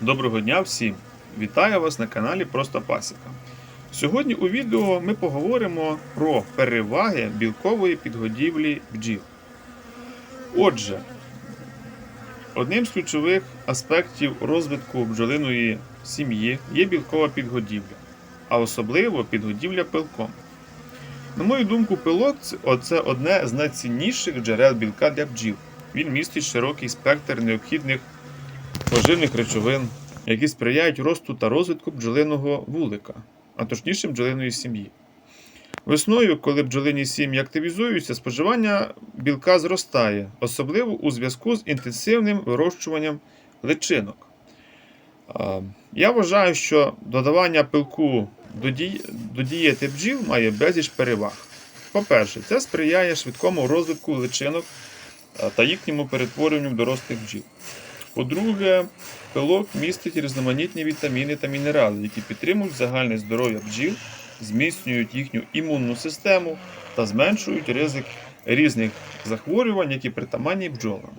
Доброго дня всім! Вітаю вас на каналі Просто Пасіка. Сьогодні у відео ми поговоримо про переваги білкової підгодівлі бджіл. Отже, одним з ключових аспектів розвитку бджолиної сім'ї є білкова підгодівля, а особливо підгодівля пилком. На мою думку, пилок це одне з найцінніших джерел білка для бджіл. Він містить широкий спектр необхідних поживних речовин, які сприяють росту та розвитку бджолиного вулика, а точніше бджолиної сім'ї. Весною, коли бджолині сім'ї активізуються, споживання білка зростає, особливо у зв'язку з інтенсивним вирощуванням личинок. Я вважаю, що додавання пилку до, ді... до дієти бджіл має безліч переваг. По-перше, це сприяє швидкому розвитку личинок та їхньому перетворенню в дорослих бджіл. По-друге, пилок містить різноманітні вітаміни та мінерали, які підтримують загальне здоров'я бджіл, зміцнюють їхню імунну систему та зменшують ризик різних захворювань, які притаманні бджолам.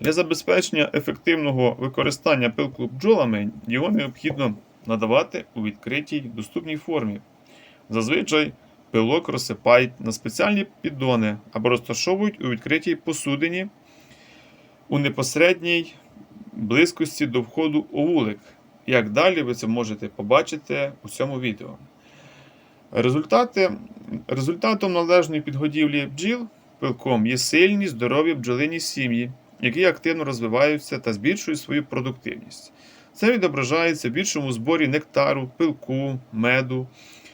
Для забезпечення ефективного використання пилку бджолами його необхідно надавати у відкритій доступній формі. Зазвичай пилок розсипають на спеціальні піддони або розташовують у відкритій посудині у непосередній близькості до входу у вулик. Як далі ви це можете побачити у цьому відео. Результати, Результатом належної підгодівлі бджіл пилком є сильні, здорові бджолині сім'ї, які активно розвиваються та збільшують свою продуктивність. Це відображається в більшому зборі нектару, пилку, меду,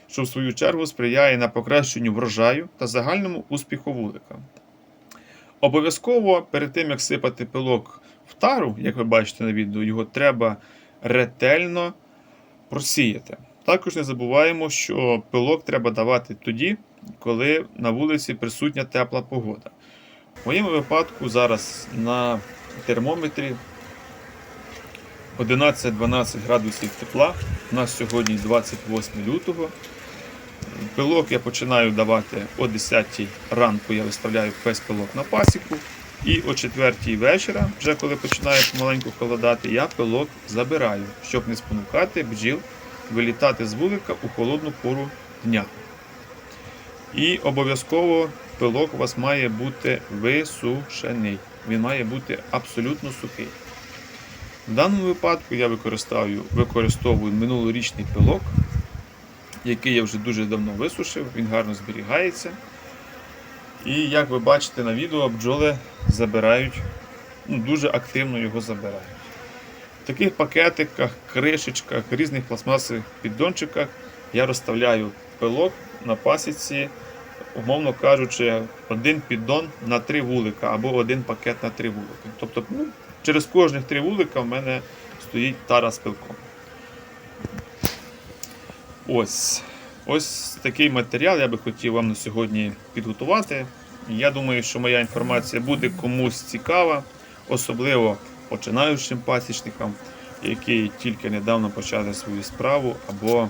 що в свою чергу сприяє на покращенню врожаю та загальному успіху вулика. Обов'язково перед тим, як сипати пилок в тару, як ви бачите на відео, його треба ретельно просіяти. Також не забуваємо, що пилок треба давати тоді, коли на вулиці присутня тепла погода. В моєму випадку зараз на термометрі 11-12 градусів тепла. У нас сьогодні 28 лютого. Пилок я починаю давати о 10 ранку, я виставляю весь пилок на пасіку. І о 4 вечора, вже коли починає помаленьку холодати, я пилок забираю, щоб не спонукати бджіл вилітати з вулика у холодну пору дня. І обов'язково пилок у вас має бути висушений. Він має бути абсолютно сухий. В даному випадку я використовую, використовую минулорічний пилок, який я вже дуже давно висушив, він гарно зберігається. І як ви бачите на відео, бджоли забирають, ну, дуже активно його забирають. В таких пакетиках, кришечках, різних пластмасових піддончиках я розставляю пилок на пасіці, умовно кажучи, один піддон на три вулика або один пакет на три вулики. Тобто ну, через кожних три вулика в мене стоїть тара з пилком. Ось. Ось такий матеріал я би хотів вам на сьогодні підготувати. Я думаю, що моя інформація буде комусь цікава, особливо починаючим пасічникам, які тільки недавно почали свою справу. Або,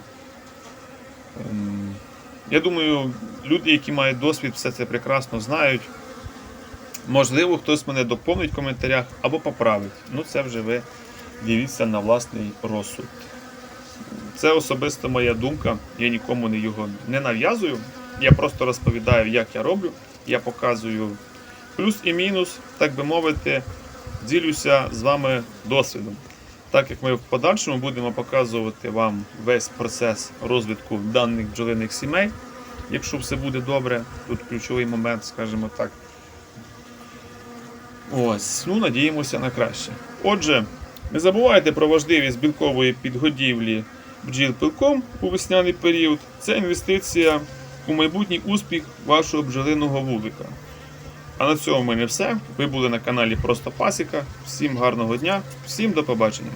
ем, я думаю, люди, які мають досвід, все це прекрасно знають. Можливо, хтось мене доповнить в коментарях або поправить. Ну, це вже ви дивіться на власний розсуд. Це особисто моя думка, я нікому не його не нав'язую. Я просто розповідаю, як я роблю. Я показую плюс і мінус, так би мовити, ділюся з вами досвідом. Так як ми в подальшому будемо показувати вам весь процес розвитку даних бджолиних сімей, якщо все буде добре, тут ключовий момент, скажімо так. Ось, ну надіємося на краще. Отже, не забувайте про важливість білкової підгодівлі бджіл у весняний період. Це інвестиція у майбутній успіх вашого бджолиного вулика. А на цьому в мене все. Ви були на каналі Просто Пасіка. Всім гарного дня, всім до побачення.